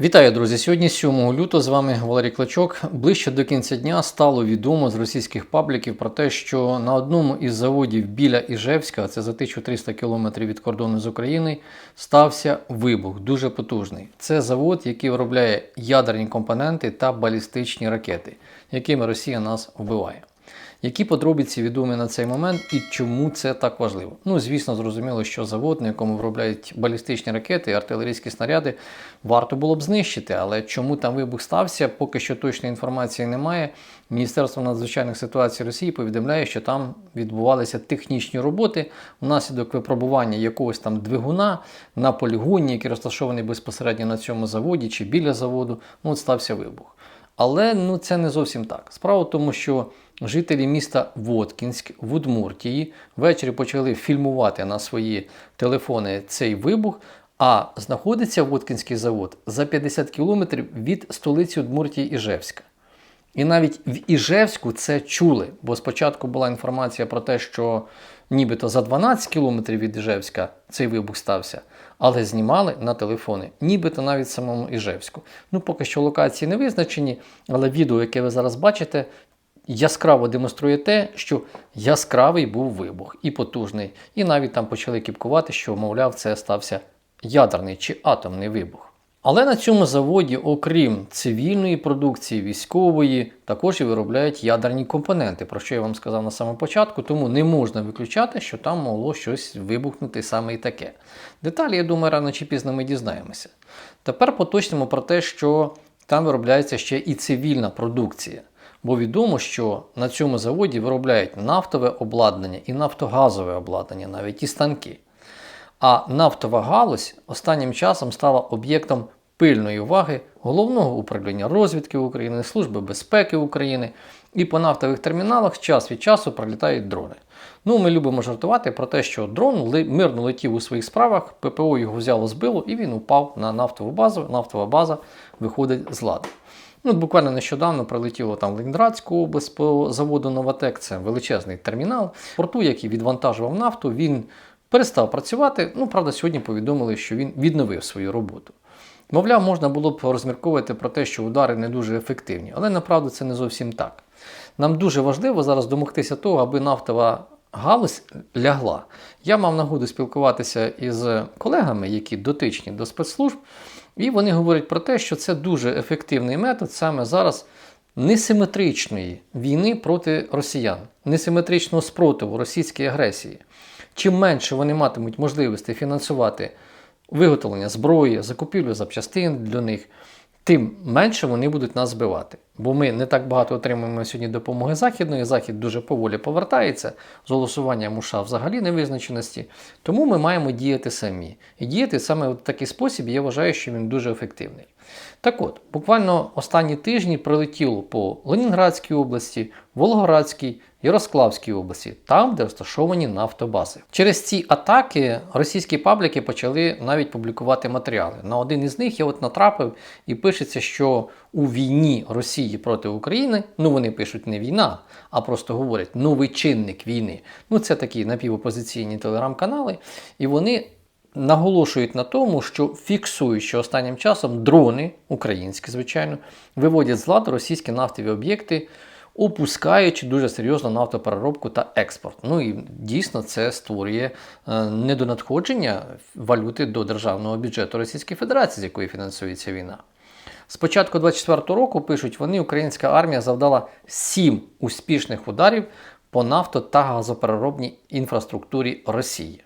Вітаю, друзі! Сьогодні 7 лютого з вами Валерій Клочок. Ближче до кінця дня стало відомо з російських пабліків про те, що на одному із заводів біля Іжевська, це за 1300 кілометрів від кордону з України, стався вибух дуже потужний. Це завод, який виробляє ядерні компоненти та балістичні ракети, якими Росія нас вбиває. Які подробиці відомі на цей момент і чому це так важливо? Ну, звісно, зрозуміло, що завод, на якому виробляють балістичні ракети і артилерійські снаряди, варто було б знищити. Але чому там вибух стався, поки що точної інформації немає. Міністерство надзвичайних ситуацій Росії повідомляє, що там відбувалися технічні роботи внаслідок випробування якогось там двигуна на полігоні, який розташований безпосередньо на цьому заводі чи біля заводу. Ну, от стався вибух. Але ну, це не зовсім так. Справа в тому, що жителі міста Воткінськ в Удмуртії ввечері почали фільмувати на свої телефони цей вибух. А знаходиться Воткінський завод за 50 кілометрів від столиці Удмуртії Іжевська. І навіть в Іжевську це чули, бо спочатку була інформація про те, що нібито за 12 кілометрів від Іжевська цей вибух стався, але знімали на телефони, нібито навіть в самому Іжевську. Ну, поки що локації не визначені, але відео, яке ви зараз бачите, яскраво демонструє те, що яскравий був вибух і потужний. І навіть там почали кіпкувати, що, мовляв, це стався ядерний чи атомний вибух. Але на цьому заводі, окрім цивільної продукції, військової, також і виробляють ядерні компоненти, про що я вам сказав на самому початку, тому не можна виключати, що там могло щось вибухнути саме і таке. Деталі, я думаю, рано чи пізно ми дізнаємося. Тепер поточнемо про те, що там виробляється ще і цивільна продукція. Бо відомо, що на цьому заводі виробляють нафтове обладнання і нафтогазове обладнання, навіть і станки. А нафтова галузь останнім часом стала об'єктом пильної уваги головного управління розвідки України, Служби безпеки України. І по нафтових терміналах час від часу пролітають дрони. Ну, ми любимо жартувати про те, що дрон мирно летів у своїх справах, ППО його взяло, збило, і він упав на нафтову базу. Нафтова база виходить з ладу. Ну, буквально нещодавно прилетіло там Ленинградську область по заводу Новатек. Це величезний термінал. Порту, який відвантажував нафту, він перестав працювати. Ну, правда, сьогодні повідомили, що він відновив свою роботу. Мовляв, можна було б розмірковувати про те, що удари не дуже ефективні, але направду це не зовсім так. Нам дуже важливо зараз домогтися того, аби нафтова галузь лягла. Я мав нагоду спілкуватися із колегами, які дотичні до спецслужб, і вони говорять про те, що це дуже ефективний метод саме зараз несиметричної війни проти росіян, несиметричного спротиву російській агресії. Чим менше вони матимуть можливості фінансувати виготовлення зброї, закупівлю запчастин для них, тим менше вони будуть нас збивати. Бо ми не так багато отримуємо сьогодні допомоги західної. Захід дуже поволі повертається з голосуванням у США взагалі невизначеності. Тому ми маємо діяти самі. І діяти саме в такий спосіб, я вважаю, що він дуже ефективний. Так от, буквально останні тижні прилетіло по Ленінградській області, Волгоградській, Ярославській області, там, де розташовані нафтобази. Через ці атаки російські пабліки почали навіть публікувати матеріали. На один із них я от натрапив і пишеться, що у війні Росії проти України, ну вони пишуть не війна, а просто говорять новий чинник війни. Ну це такі напівопозиційні телеграм-канали, і вони наголошують на тому, що фіксують, що останнім часом дрони, українські, звичайно, виводять з ладу російські нафтові об'єкти, опускаючи дуже серйозно нафтопереробку та експорт. Ну і дійсно це створює е, недонадходження валюти до державного бюджету Російської Федерації, з якої фінансується війна. З початку 24 року пишуть, вони українська армія завдала сім успішних ударів по нафто та газопереробній інфраструктурі Росії.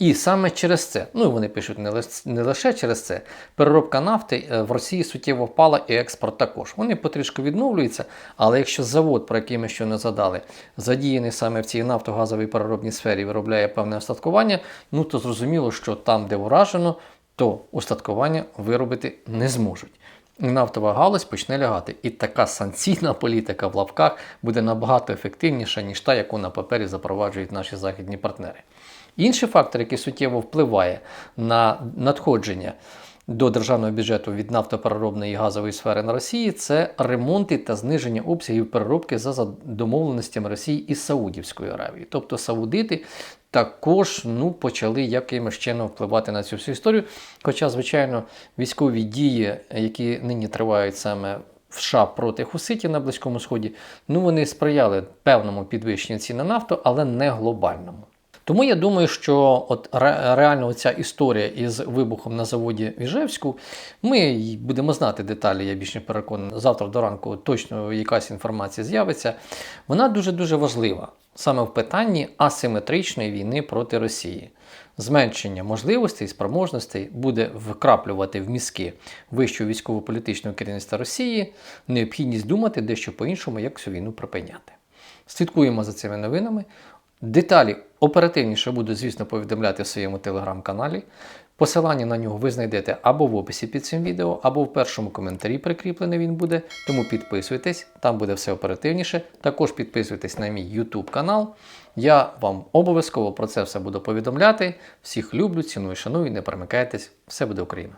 І саме через це, ну і вони пишуть не лише, через це, переробка нафти е, в Росії суттєво впала і експорт також. Вони потрішку відновлюються, але якщо завод, про який ми не задали, задіяний саме в цій нафтогазовій переробній сфері, виробляє певне остаткування, ну то зрозуміло, що там, де уражено, то устаткування виробити не зможуть. Нафтова галузь почне лягати. І така санкційна політика в лапках буде набагато ефективніша, ніж та, яку на папері запроваджують наші західні партнери. Інший фактор, який суттєво впливає на надходження до державного бюджету від нафтопереробної і газової сфери на Росії це ремонти та зниження обсягів переробки за домовленостями Росії із Саудівською Аравією. Тобто саудити також ну, почали якимось чином впливати на цю всю історію. Хоча, звичайно, військові дії, які нині тривають саме в США проти хуситів на Близькому Сході, ну вони сприяли певному підвищенню цін на нафту, але не глобальному. Тому я думаю, що от реально ця історія із вибухом на заводі в Іжевську, ми будемо знати деталі, я більш переконаний. Завтра до ранку точно якась інформація з'явиться. Вона дуже-дуже важлива саме в питанні асиметричної війни проти Росії. Зменшення можливостей і спроможностей буде вкраплювати в мізки вищого військово-політичного керівництва Росії необхідність думати дещо по-іншому, як цю війну припиняти. Слідкуємо за цими новинами. Деталі оперативніше буду, звісно, повідомляти в своєму телеграм-каналі. Посилання на нього ви знайдете або в описі під цим відео, або в першому коментарі прикріплений він буде. Тому підписуйтесь, там буде все оперативніше. Також підписуйтесь на мій YouTube канал. Я вам обов'язково про це все буду повідомляти. Всіх люблю, ціную, шаную, не перемикайтесь. Все буде Україна!